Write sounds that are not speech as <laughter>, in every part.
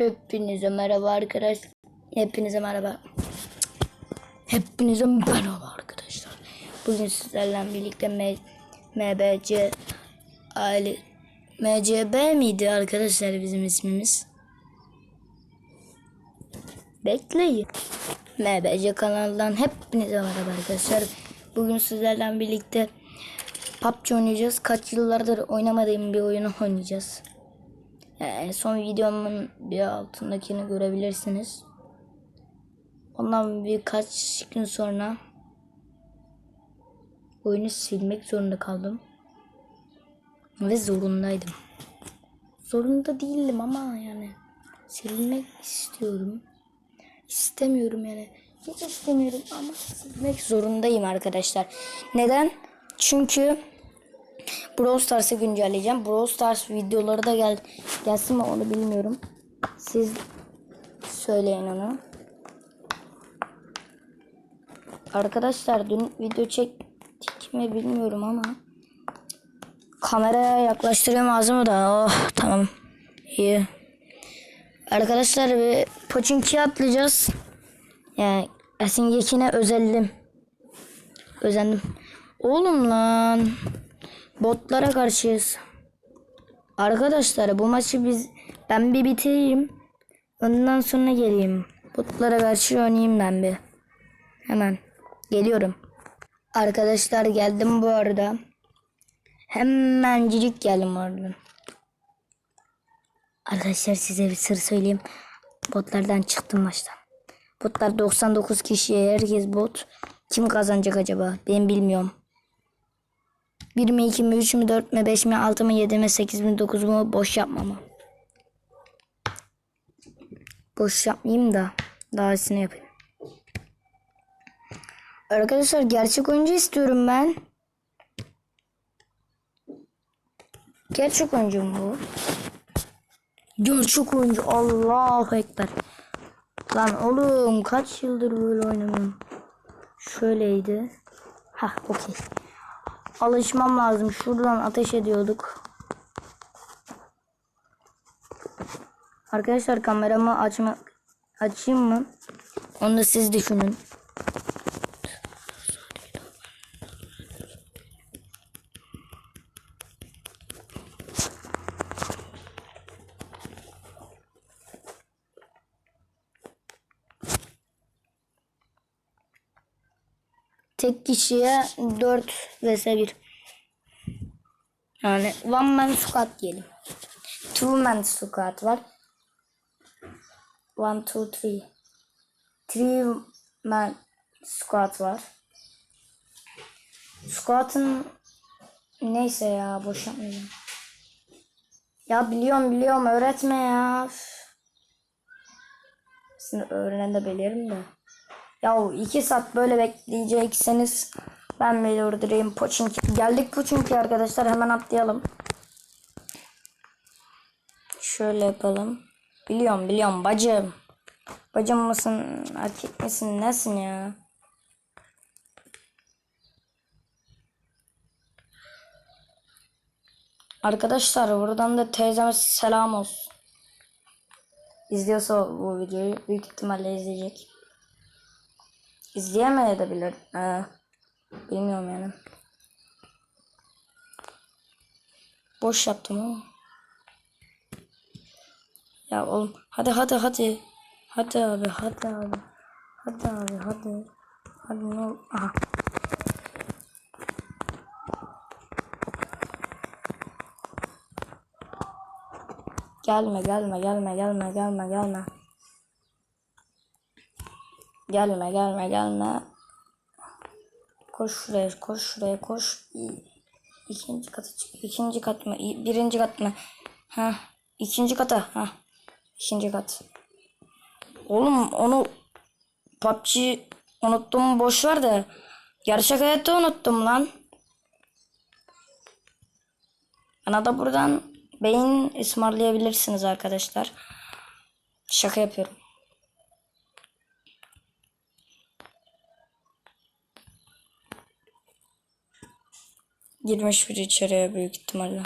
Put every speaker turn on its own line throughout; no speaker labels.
Hepinize merhaba arkadaşlar. Hepinize merhaba. Hepinize merhaba arkadaşlar. Bugün sizlerle birlikte M MBC aile MCB miydi arkadaşlar bizim ismimiz? Bekleyin. MBC kanalından hepinize merhaba arkadaşlar. Bugün sizlerle birlikte PUBG oynayacağız. Kaç yıllardır oynamadığım bir oyunu oynayacağız. Yani son videomun bir altındakini görebilirsiniz. Ondan birkaç gün sonra oyunu silmek zorunda kaldım. Ve zorundaydım. Zorunda değildim ama yani silmek istiyorum. İstemiyorum yani. Hiç istemiyorum ama silmek zorundayım arkadaşlar. Neden? Çünkü Brawl Stars'ı güncelleyeceğim. Brawl Stars videoları da gel gelsin mi onu bilmiyorum. Siz söyleyin onu. Arkadaşlar dün video çektik mi bilmiyorum ama kameraya yaklaştırıyorum ağzımı da. Oh tamam. İyi. Arkadaşlar bir Pochinki'ye atlayacağız. Yani Esin Yekin'e özeldim. Özendim. Oğlum lan. Botlara karşıyız. Arkadaşlar bu maçı biz ben bir bitireyim. Ondan sonra geleyim. Botlara karşı oynayayım ben bir. Hemen geliyorum. Arkadaşlar geldim bu arada. Hemencik geldim oradan. Arkadaşlar size bir sır söyleyeyim. Botlardan çıktım maçtan. Botlar 99 kişiye herkes bot. Kim kazanacak acaba? Ben bilmiyorum. 1 mi 2 mi 3 mü 4 mü 5 mi 6 mı 7 mi 8 mi 9 mu boş yapma ama. Boş yapmayayım da daha iyisini yapayım. Arkadaşlar gerçek oyuncu istiyorum ben. Gerçek oyuncu mu bu? Gerçek oyuncu Allahu Ekber. Lan oğlum kaç yıldır böyle oynamıyorum. Şöyleydi. Ha okey. Alışmam lazım. Şuradan ateş ediyorduk. Arkadaşlar kameramı açma açayım mı? Onu siz düşünün. Tek kişiye 4 vs 1. Yani one man squad diyelim. Two man squad var. One, two, three. Three man squad var. Squad'ın neyse ya boş yapmayacağım. Ya biliyorum biliyorum öğretme ya. Şimdi öğrenen de bilirim de. Ya iki saat böyle bekleyecekseniz ben bile öldüreyim Pochinki. Geldik Pochinki arkadaşlar hemen atlayalım. Şöyle yapalım. Biliyorum biliyorum bacım. Bacım mısın erkek misin nesin ya? Arkadaşlar buradan da teyzeme selam olsun. İzliyorsa bu videoyu büyük ihtimalle izleyecek. İzleyemeyebilir. Ee, bilmiyorum yani. Boş yaptım ama. Ya oğlum hadi hadi hadi. Hadi abi hadi abi. Hadi abi hadi. Hadi ne ol. Aha. Gelme gelme gelme gelme gelme gelme. Gelme gelme gelme. Koş şuraya koş şuraya koş. İkinci kata çık. İkinci kat mı? Birinci kat mı? Ha. ikinci kata. Ha. İkinci kat. Oğlum onu PUBG unuttum boş ver de gerçek hayatta unuttum lan. Bana da buradan beyin ısmarlayabilirsiniz arkadaşlar. Şaka yapıyorum. Girmiş biri içeriye büyük ihtimalle.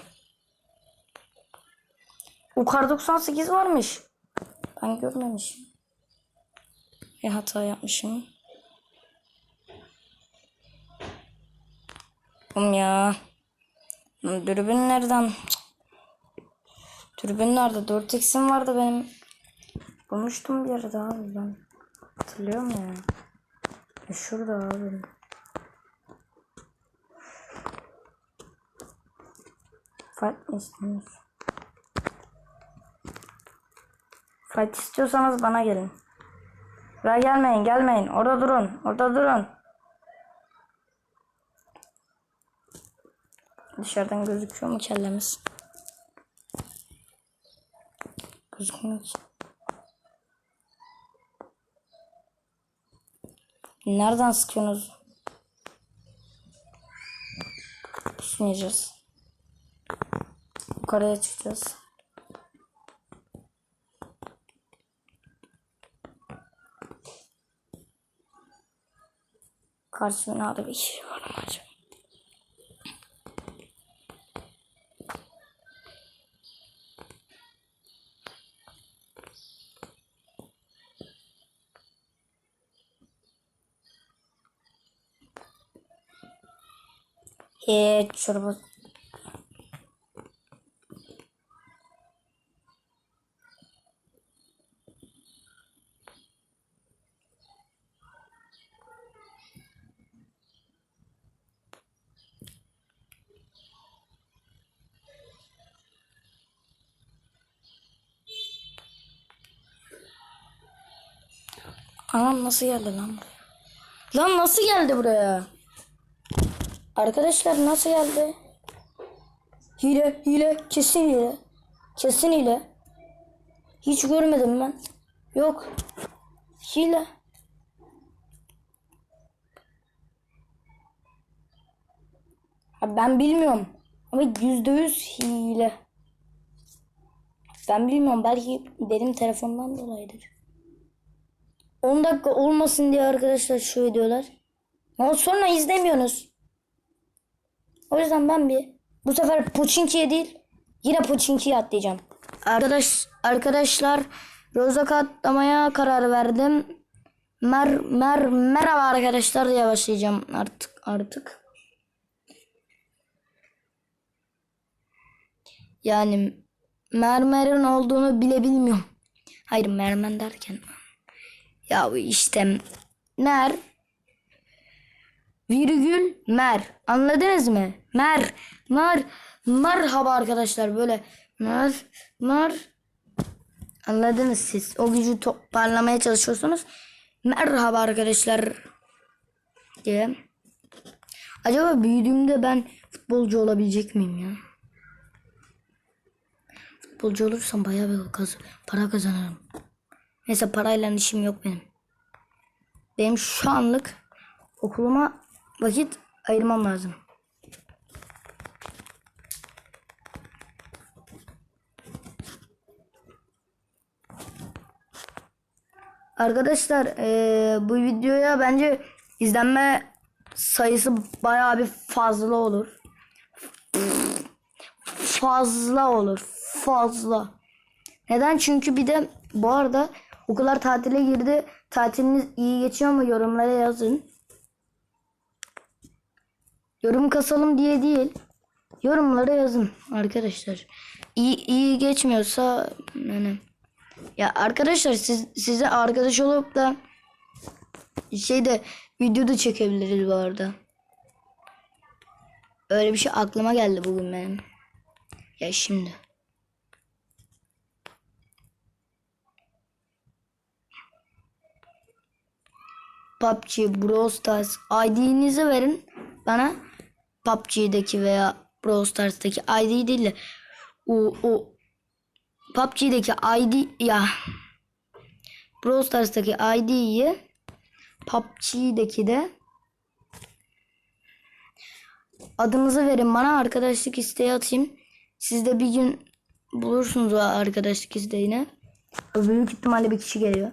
Ukar 98 varmış. Ben görmemişim. Bir hata yapmışım. Oğlum ya. Dürbün nereden? Dürbün nerede? 4x'im vardı benim. Bulmuştum bir yerde abi ben. Hatırlıyorum ya. E şurada abi. Fight istiyorsunuz? Fight istiyorsanız bana gelin. Buraya gelmeyin gelmeyin. Orada durun. Orada durun. Dışarıdan gözüküyor mu kellemiz? Gözükmüyor ki. Nereden sıkıyorsunuz? Pusmayacağız. Yukarıya çıkacağız. Karşı binada bir kişi var mı acaba? Hiç çorba. Nasıl geldi lan? Lan nasıl geldi buraya? Arkadaşlar nasıl geldi? Hile, hile, kesin hile. Kesin hile. Hiç görmedim ben. Yok. Hile. Ha, ben bilmiyorum. Ama yüzde yüz hile. Ben bilmiyorum. Belki benim telefondan dolayıdır. 10 dakika olmasın diye arkadaşlar şu videolar. Ama sonra izlemiyorsunuz. O yüzden ben bir bu sefer Puçinki'ye değil yine Puçinki'ye atlayacağım. Arkadaş arkadaşlar Rozok atlamaya karar verdim. Mer mer merhaba arkadaşlar diye başlayacağım artık artık. Yani mermerin olduğunu bile bilmiyorum. Hayır mermen derken ya işte mer virgül mer. Anladınız mı? Mer. Mer. Merhaba arkadaşlar böyle mer mer Anladınız siz. O gücü toparlamaya çalışıyorsunuz. Merhaba arkadaşlar diye. Acaba büyüdüğümde ben futbolcu olabilecek miyim ya? Futbolcu olursam bayağı bir kaz para kazanırım. Neyse parayla işim yok benim. Benim şu anlık okuluma vakit ayırmam lazım. Arkadaşlar eee, bu videoya bence izlenme sayısı bayağı bir fazla olur. Fazla olur. Fazla. Neden? Çünkü bir de bu arada okullar tatile girdi. Tatiliniz iyi geçiyor mu? Yorumlara yazın. Yorum kasalım diye değil. Yorumlara yazın arkadaşlar. İyi, iyi geçmiyorsa yani ya arkadaşlar siz size arkadaş olup da şeyde videoda çekebiliriz bu arada. Öyle bir şey aklıma geldi bugün benim. Ya şimdi. PUBG, Brawl Stars ID'nizi verin bana. PUBG'deki veya Brawl Stars'taki ID değil de o, o PUBG'deki ID ya Brawl Stars'taki ID'yi PUBG'deki de adınızı verin bana arkadaşlık isteği atayım. Siz de bir gün bulursunuz o arkadaşlık isteğini. Büyük ihtimalle bir kişi geliyor.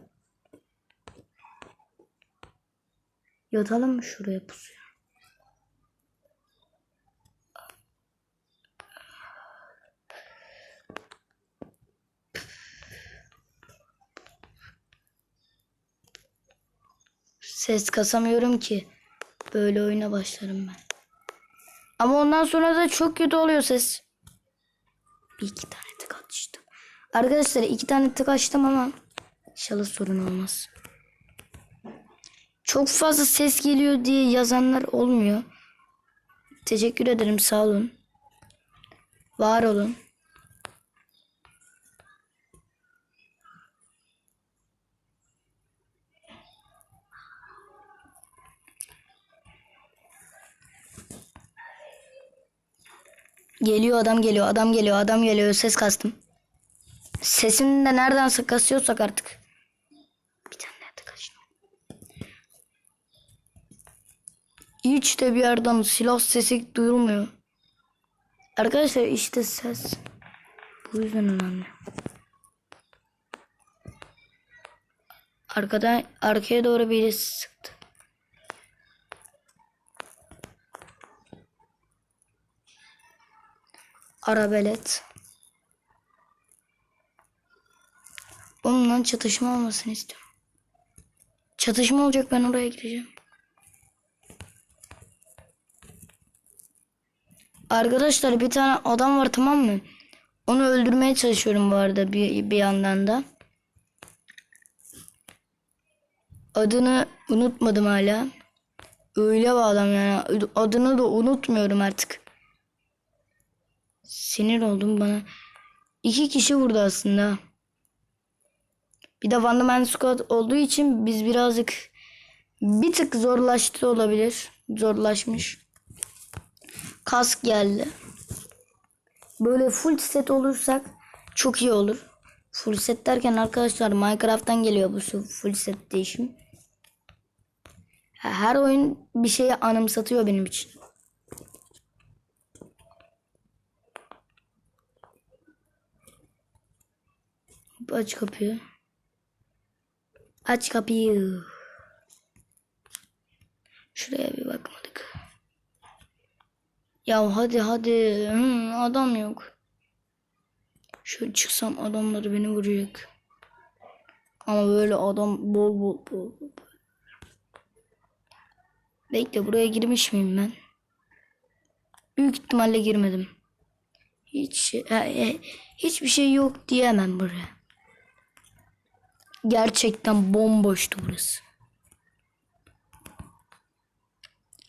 Yatalım mı şuraya pusuya? Ses kasamıyorum ki. Böyle oyuna başlarım ben. Ama ondan sonra da çok kötü oluyor ses. Bir iki tane tık atıştım. Arkadaşlar iki tane tık açtım ama inşallah sorun olmaz. Çok fazla ses geliyor diye yazanlar olmuyor. Teşekkür ederim sağ olun. Var olun. Geliyor adam geliyor adam geliyor adam geliyor ses kastım. Sesini de nereden kasıyorsak artık. Bir tane nerede kaçtım. Hiç bir yerden silah sesi duyulmuyor. Arkadaşlar işte ses. Bu yüzden önemli. Arkadan arkaya doğru birisi sıktı. Arabelet. Onunla çatışma olmasını istiyorum. Çatışma olacak ben oraya gireceğim. Arkadaşlar bir tane adam var tamam mı? Onu öldürmeye çalışıyorum bu arada bir, bir yandan da. Adını unutmadım hala. Öyle bir adam yani. Adını da unutmuyorum artık. Sinir oldum bana. İki kişi vurdu aslında. Bir de Wonderman Squad olduğu için biz birazcık bir tık zorlaştı olabilir. Zorlaşmış. Kask geldi. Böyle full set olursak çok iyi olur. Full set derken arkadaşlar Minecraft'tan geliyor bu full set değişim. Her oyun bir şeyi anımsatıyor benim için. Aç kapıyı. Aç kapıyı. Şuraya bir bakmadık. Ya hadi hadi. Hı, adam yok. Şöyle çıksam adamları beni vuracak. Ama böyle adam bol bol bol. bol. Bekle buraya girmiş miyim ben? Büyük ihtimalle girmedim. Hiç he, he, hiçbir şey yok diyemem buraya. Gerçekten bomboştu burası.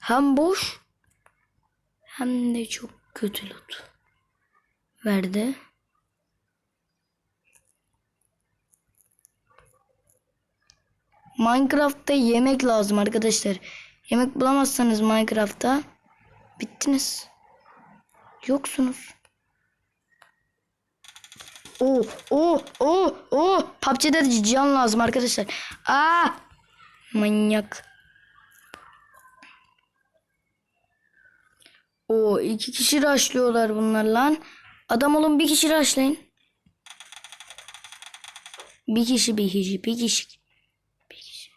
Hem boş hem de çok kötü loot verdi. Minecraft'ta yemek lazım arkadaşlar. Yemek bulamazsanız Minecraft'ta bittiniz. Yoksunuz. Oo, oo, oo, oo. PUBG'de can lazım arkadaşlar. Aa! Manyak. O iki kişi rushlıyorlar bunlar lan. Adam olun bir kişi rushlayın. Bir kişi bir kişi bir kişi. Bir kişi.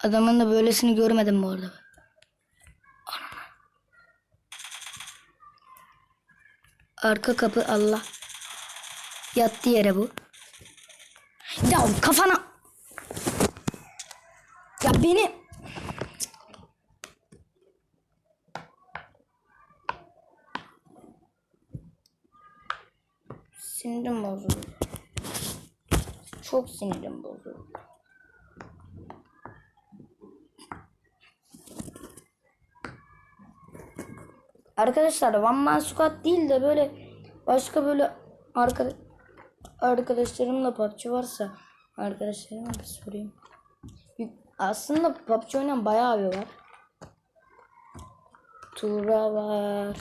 Adamın da böylesini görmedim bu arada. Arka kapı Allah. Yattı yere bu. Ya kafana. Ya beni. Sinirim bozuldu. Çok sinirim bozuldu. Arkadaşlar One Man Squad değil de böyle başka böyle arka, arkadaşlarımla PUBG varsa arkadaşlarıma bir sorayım. Aslında PUBG oynayan bayağı bir var. Tura var.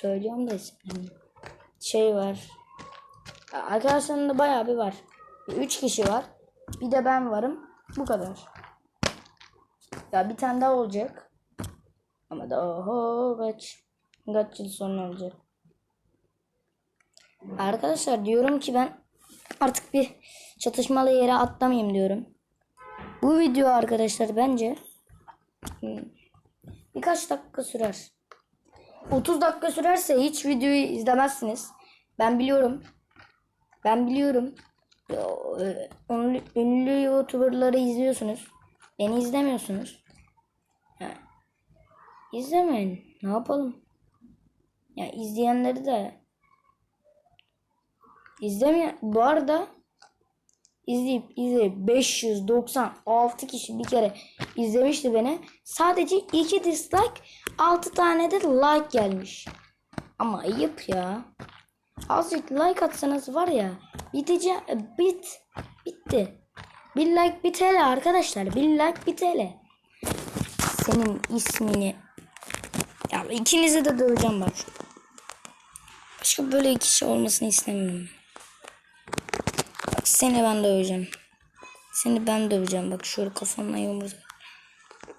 Söylüyorum da ismini. Şey var. Arkadaşlarım da bayağı bir var. Üç kişi var. Bir de ben varım. Bu kadar. Ya bir tane daha olacak. Ama da oho kaç kaç yıl sonra olacak. Arkadaşlar diyorum ki ben artık bir çatışmalı yere atlamayayım diyorum. Bu video arkadaşlar bence hmm, birkaç dakika sürer. 30 dakika sürerse hiç videoyu izlemezsiniz. Ben biliyorum. Ben biliyorum. E, ünlü, ünlü YouTuber'ları izliyorsunuz. Beni izlemiyorsunuz. Ya, izlemeyin. Ne yapalım? Ya izleyenleri de izlemeyen bu arada izleyip izleyip 596 kişi bir kere izlemişti beni. Sadece 2 dislike 6 tane de like gelmiş. Ama ayıp ya. Azıcık like atsanız var ya bitece bit bitti. Bir like bir TL arkadaşlar. Bir like bir TL. Senin ismini ya ikinizi de döveceğim bak. Başka böyle iki kişi olmasını istemiyorum. Bak seni ben döveceğim. Seni ben döveceğim. Bak şöyle kafanla yumruk.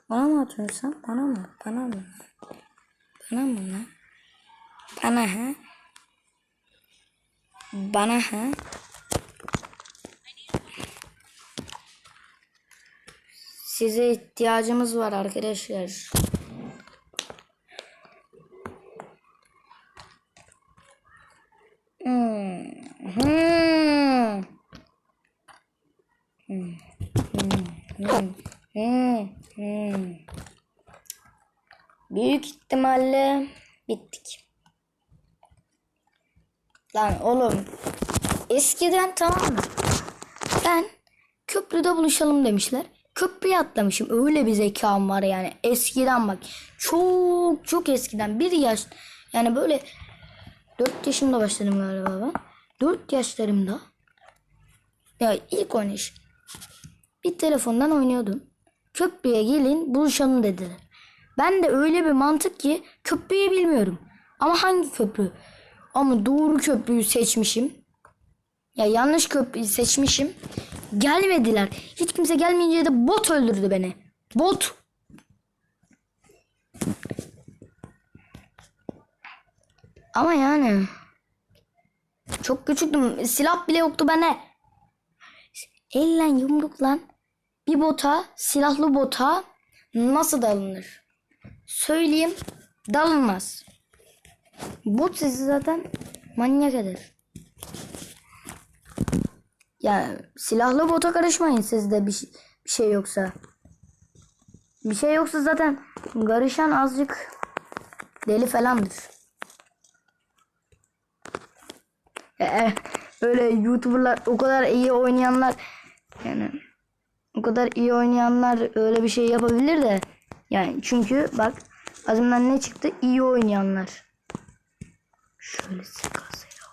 Bana mı atıyorsun sen? Bana mı? Bana mı? Bana mı lan? Bana ha? Bana ha? Size ihtiyacımız var arkadaşlar. Hmm. Hmm. Hmm. Hmm. Hmm. Hmm. Büyük ihtimalle bittik. Lan oğlum eskiden tamam mı? Ben köprüde buluşalım demişler. Köprüye atlamışım. Öyle bir zekam var yani. Eskiden bak. Çok çok eskiden. Bir yaş yani böyle 4 yaşımda başladım galiba ben. 4 yaşlarımda ya ilk oynayış bir telefondan oynuyordum. Köprüye gelin buluşalım dediler. Ben de öyle bir mantık ki köprüyü bilmiyorum. Ama hangi köprü? Ama doğru köprüyü seçmişim. Ya yanlış köprüyü seçmişim. Gelmediler. Hiç kimse gelmeyince de bot öldürdü beni. Bot. Ama yani çok küçüktüm. Silah bile yoktu bende. Elle yumrukla bir bota, silahlı bota nasıl dalınır? Söyleyeyim, dalınmaz. Bot sizi zaten manyak eder. Ya silahlı bota karışmayın sizde bir, şey- bir şey yoksa. Bir şey yoksa zaten karışan azıcık deli falandır. Ee, böyle YouTuber'lar o kadar iyi oynayanlar yani o kadar iyi oynayanlar öyle bir şey yapabilir de yani çünkü bak azımdan ne çıktı iyi oynayanlar. Şöyle sıkası ya.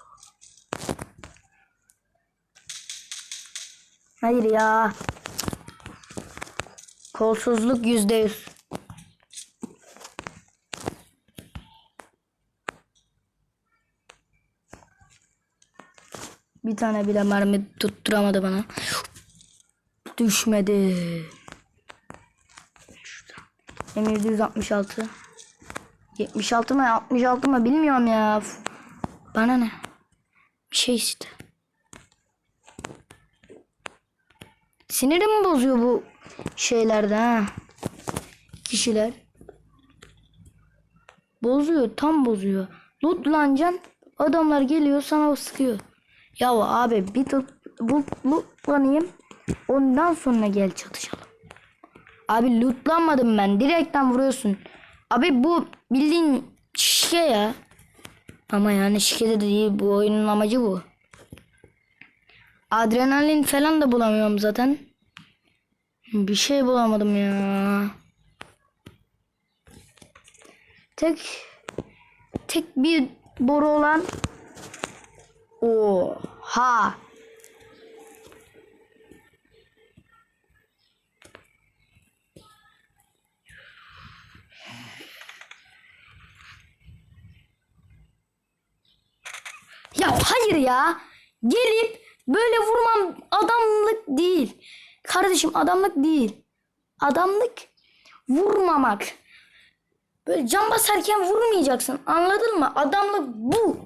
Hayır ya. Kolsuzluk yüzde yüz. Bir tane bile mermi tutturamadı bana. Düşmedi. M766. 76 mı 66 mı bilmiyorum ya. Bana ne? Bir şey işte. Sinirimi bozuyor bu şeylerde ha. Kişiler. Bozuyor tam bozuyor. Lootlanacaksın adamlar geliyor sana sıkıyor. Ya abi bir tut bu lootlanayım ondan sonra gel çatışalım. Abi lootlanmadım ben direkten vuruyorsun. Abi bu bildiğin şike ya. Ama yani şike de değil bu oyunun amacı bu. Adrenalin falan da bulamıyorum zaten. Bir şey bulamadım ya. Tek tek bir boru olan Oha. Ya hayır ya. Gelip böyle vurmam adamlık değil. Kardeşim adamlık değil. Adamlık vurmamak. Böyle can basarken vurmayacaksın. Anladın mı? Adamlık bu.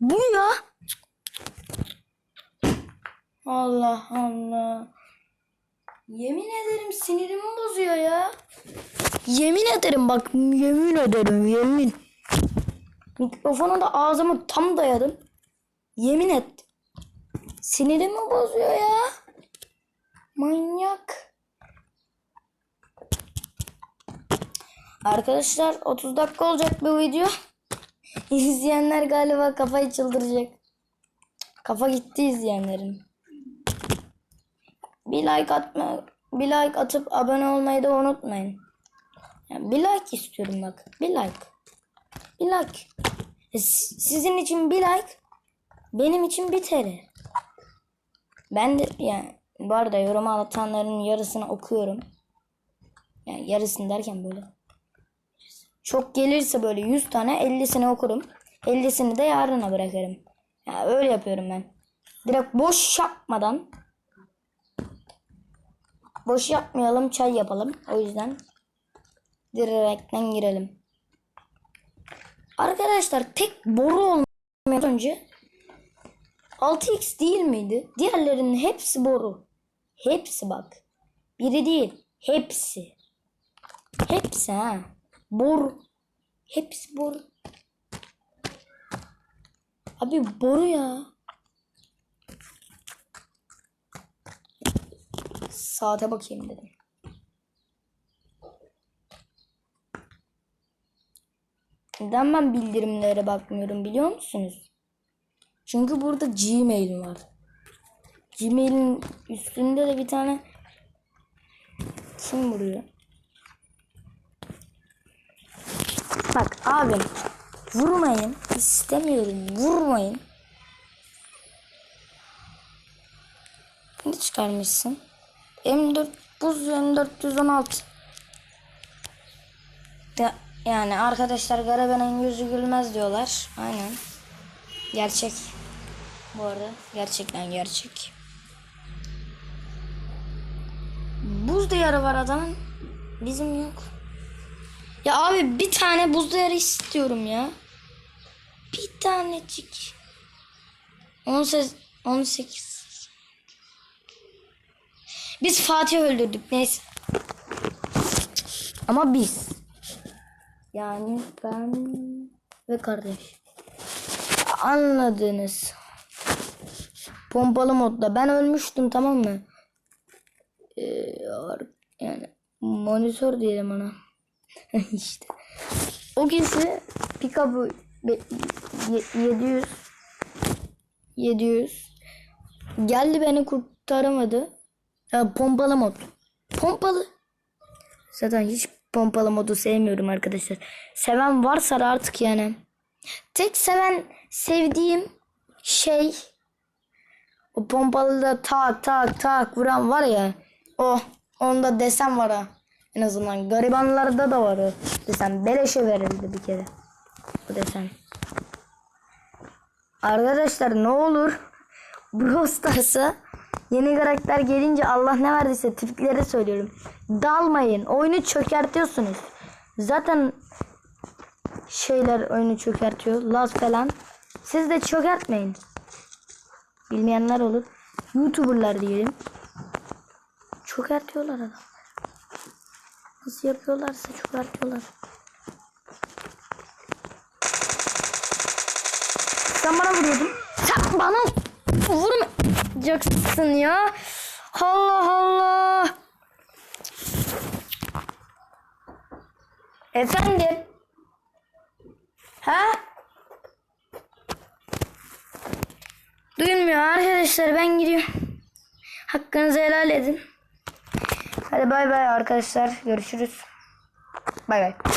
Bu ya. Allah Allah. Yemin ederim sinirimi bozuyor ya. Yemin ederim bak yemin ederim yemin. Mikrofona da ağzımı tam dayadım. Yemin et. Sinirimi bozuyor ya. Manyak. Arkadaşlar 30 dakika olacak bu video. <laughs> İzleyenler galiba kafayı çıldıracak. Kafa gitti izleyenlerin. Bir like atma, bir like atıp abone olmayı da unutmayın. Yani bir like istiyorum bak. Bir like. Bir like. E, Sizin için bir like. Benim için bir TL. Ben de yani bu arada yorum atanların yarısını okuyorum. Yani yarısını derken böyle. Çok gelirse böyle 100 tane 50'sini okurum. 50'sini de yarına bırakırım. Yani öyle yapıyorum ben. Direkt boş yapmadan boş yapmayalım çay yapalım. O yüzden direkten girelim. Arkadaşlar tek boru olmayan önce 6x değil miydi? Diğerlerinin hepsi boru. Hepsi bak. Biri değil. Hepsi. Hepsi ha. Boru. Hepsi boru. Abi boru ya. Saate bakayım dedim. Neden ben bildirimlere bakmıyorum biliyor musunuz? Çünkü burada Gmail var. Gmail'in üstünde de bir tane kim vuruyor? Bak abim vurmayın istemiyorum vurmayın. Ne çıkarmışsın? M4 buz M416. Ya, yani arkadaşlar garibanın yüzü gülmez diyorlar. Aynen. Gerçek. Bu arada gerçekten gerçek. Buz diyarı var adamın. Bizim yok. Ya abi bir tane buz diyarı istiyorum ya. Bir tanecik. 18 18 Biz Fatih öldürdük neyse. Ama biz. Yani ben ve kardeş. Anladınız. Pompalı modda. Ben ölmüştüm tamam mı? Ee, yani monitör diyelim ona. <laughs> işte. O be- ye- 700 700 geldi beni kurtaramadı. Ya, pompalı mod. Pompalı. Zaten hiç pompalı modu sevmiyorum arkadaşlar. Seven varsa da artık yani. Tek seven sevdiğim şey o pompalıda tak tak tak vuran var ya. O onda desen var ha. En azından garibanlarda da var o desen. Beleşe verildi bir kere. Bu desen. Arkadaşlar ne olur Brawl Stars'a yeni karakter gelince Allah ne verdiyse tipiklere söylüyorum. Dalmayın. Oyunu çökertiyorsunuz. Zaten şeyler oyunu çökertiyor. Laz falan. Siz de çökertmeyin. Bilmeyenler olur. Youtuberlar diyelim. Çökertiyorlar adamlar. Nasıl yapıyorlarsa çökertiyorlar. Sen bana vuruyordun. Sen bana vurmayacaksın ya. Allah Allah. Efendim? Ha? Duyulmuyor arkadaşlar ben gidiyorum. Hakkınızı helal edin. Hadi bay bay arkadaşlar. Görüşürüz. Bay bay.